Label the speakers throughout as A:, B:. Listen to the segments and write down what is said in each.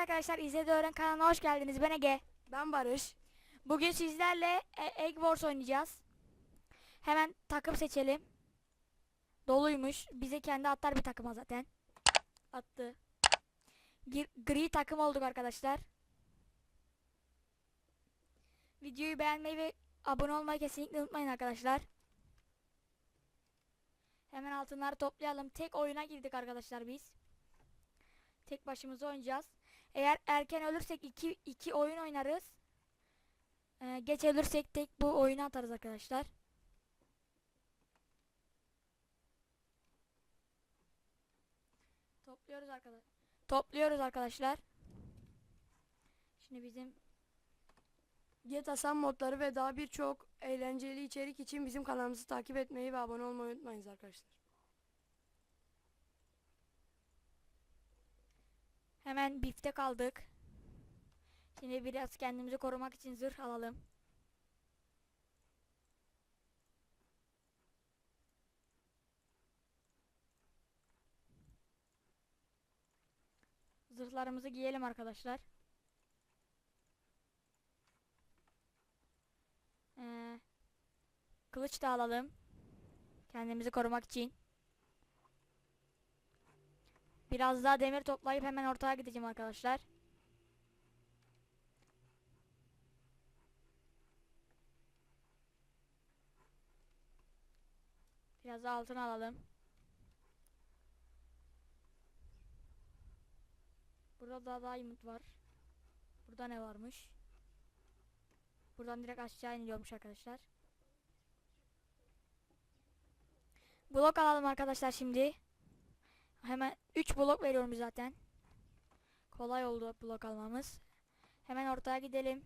A: arkadaşlar İzledi Öğren kanalına hoş geldiniz. Ben Ege.
B: Ben Barış.
A: Bugün sizlerle e, Egg Wars oynayacağız. Hemen takım seçelim. Doluymuş. Bize kendi atlar bir takıma zaten. Attı. Gir- gri takım olduk arkadaşlar. Videoyu beğenmeyi ve abone olmayı kesinlikle unutmayın arkadaşlar. Hemen altınları toplayalım. Tek oyuna girdik arkadaşlar biz. Tek başımıza oynayacağız. Eğer erken ölürsek iki, iki oyun oynarız. Ee, geç ölürsek tek bu oyunu atarız arkadaşlar. Topluyoruz arkadaşlar. Topluyoruz arkadaşlar. Şimdi bizim
B: GTA San modları ve daha birçok eğlenceli içerik için bizim kanalımızı takip etmeyi ve abone olmayı unutmayınız arkadaşlar.
A: Hemen bifte kaldık. Şimdi biraz kendimizi korumak için zırh alalım. Zırhlarımızı giyelim arkadaşlar. Ee, kılıç da alalım. Kendimizi korumak için. Biraz daha demir toplayıp hemen ortaya gideceğim arkadaşlar. Biraz altın alalım. Burada daha diamond var. Burada ne varmış? Buradan direkt aşağı iniyormuş arkadaşlar. Blok alalım arkadaşlar şimdi. Hemen 3 blok veriyorum zaten. Kolay oldu blok almamız. Hemen ortaya gidelim.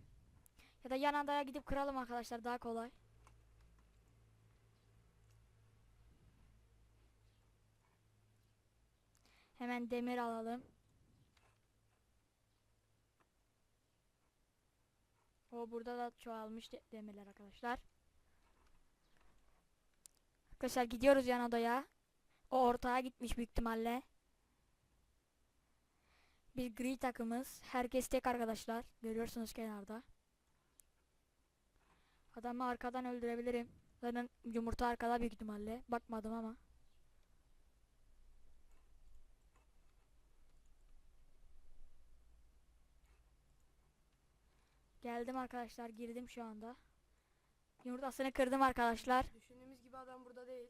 A: Ya da yan adaya gidip kıralım arkadaşlar daha kolay. Hemen demir alalım. O burada da çoğalmış de- demirler arkadaşlar. Arkadaşlar gidiyoruz yan adaya. O ortaya gitmiş büyük ihtimalle. Biz gri takımız. Herkes tek arkadaşlar. Görüyorsunuz kenarda. Adamı arkadan öldürebilirim. Zaten yumurta arkada büyük ihtimalle. Bakmadım ama. Geldim arkadaşlar. Girdim şu anda. Yumurtasını kırdım arkadaşlar.
B: Düşündüğümüz gibi adam burada değil.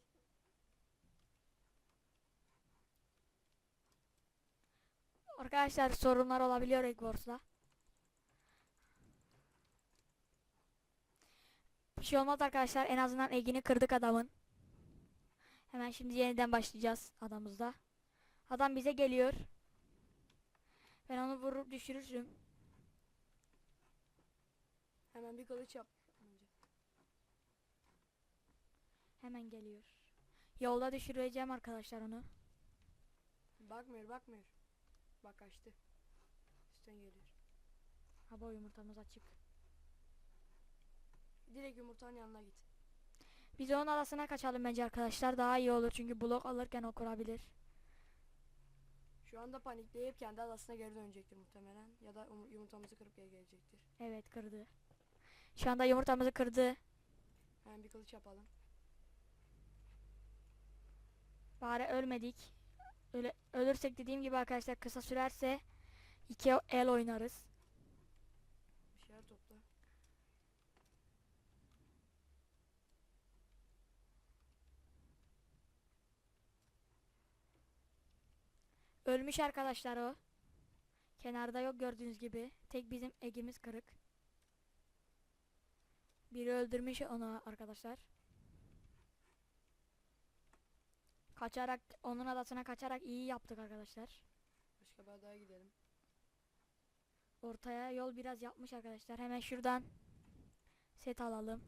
A: Arkadaşlar sorunlar olabiliyor Eggwars'la. Bir şey olmaz arkadaşlar. En azından egini kırdık adamın. Hemen şimdi yeniden başlayacağız adamızda. Adam bize geliyor. Ben onu vurup düşürürüm.
B: Hemen bir kılıç yap. Önce.
A: Hemen geliyor. Yolda düşüreceğim arkadaşlar onu.
B: Bakmıyor bakmıyor. Bak kaçtı. Üstten geliyor.
A: Hava yumurtamız açık.
B: Direkt yumurtanın yanına git.
A: Biz onun arasına kaçalım bence arkadaşlar. Daha iyi olur çünkü blok alırken o kurabilir.
B: Şu anda panikleyip kendi adasına geri dönecektir muhtemelen. Ya da um- yumurtamızı kırıp geri gelecektir.
A: Evet kırdı. Şu anda yumurtamızı kırdı.
B: Hemen bir kılıç yapalım.
A: Bari ölmedik. Öyle ölürsek dediğim gibi arkadaşlar kısa sürerse iki el oynarız.
B: Bir şeyler topla.
A: Ölmüş arkadaşlar o. Kenarda yok gördüğünüz gibi. Tek bizim egimiz kırık. Biri öldürmüş onu arkadaşlar. Kaçarak onun adasına kaçarak iyi yaptık arkadaşlar.
B: Başka bir adaya gidelim.
A: Ortaya yol biraz yapmış arkadaşlar. Hemen şuradan set alalım.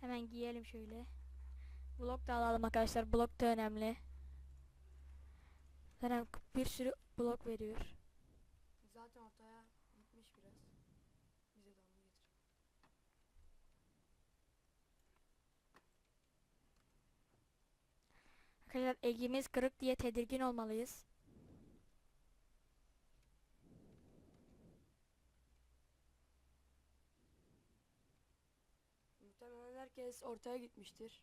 A: Hemen giyelim şöyle. Blok da alalım arkadaşlar. Blok da önemli. Zaten bir sürü blok veriyor.
B: Zaten ortaya gitmiş biraz. Bize damla getir.
A: Arkadaşlar egimiz kırık diye tedirgin olmalıyız.
B: Muhtemelen herkes ortaya gitmiştir.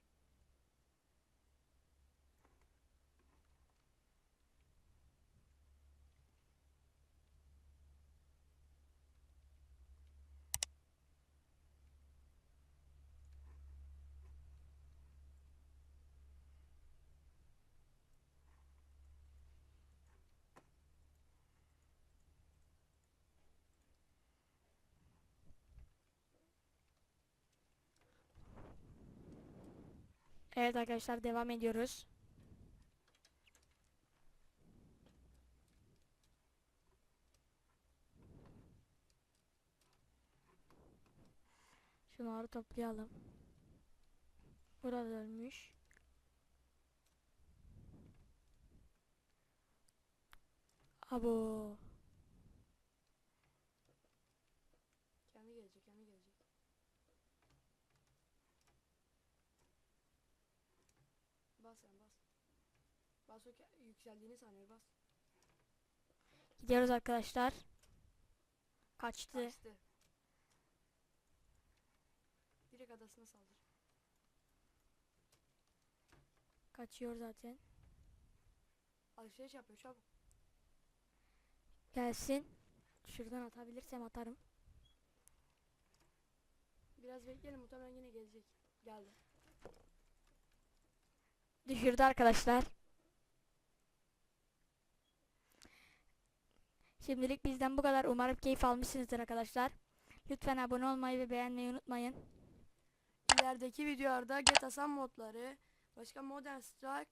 A: Evet arkadaşlar devam ediyoruz. Şunları toplayalım. Burada ölmüş. Abo.
B: Kendi gelecek, kendi gelecek. Bas sen bas. Bas o yükseldiğini sanıyor bas.
A: Gidiyoruz arkadaşlar. Kaçtı.
B: Kaçtı. Direkt adasına saldır.
A: Kaçıyor zaten.
B: Alışveriş yapıyor çabuk.
A: Gelsin. Şuradan atabilirsem atarım.
B: Biraz bekleyelim muhtemelen yine gelecek. Geldi.
A: Düşürdü arkadaşlar. Şimdilik bizden bu kadar. Umarım keyif almışsınızdır arkadaşlar. Lütfen abone olmayı ve beğenmeyi unutmayın.
B: İlerideki videolarda GTA San modları, başka Modern Strike,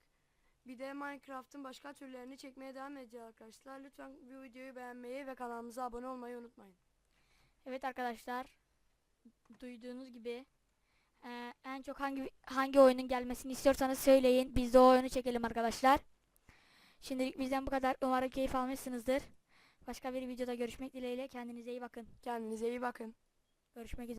B: bir de Minecraft'ın başka türlerini çekmeye devam edeceğiz arkadaşlar. Lütfen bu videoyu beğenmeyi ve kanalımıza abone olmayı unutmayın.
A: Evet arkadaşlar. Duyduğunuz gibi eee, en çok hangi hangi oyunun gelmesini istiyorsanız söyleyin. Biz de o oyunu çekelim arkadaşlar. Şimdilik bizden bu kadar. Umarım keyif almışsınızdır. Başka bir videoda görüşmek dileğiyle. Kendinize iyi bakın.
B: Kendinize iyi bakın.
A: Görüşmek üzere.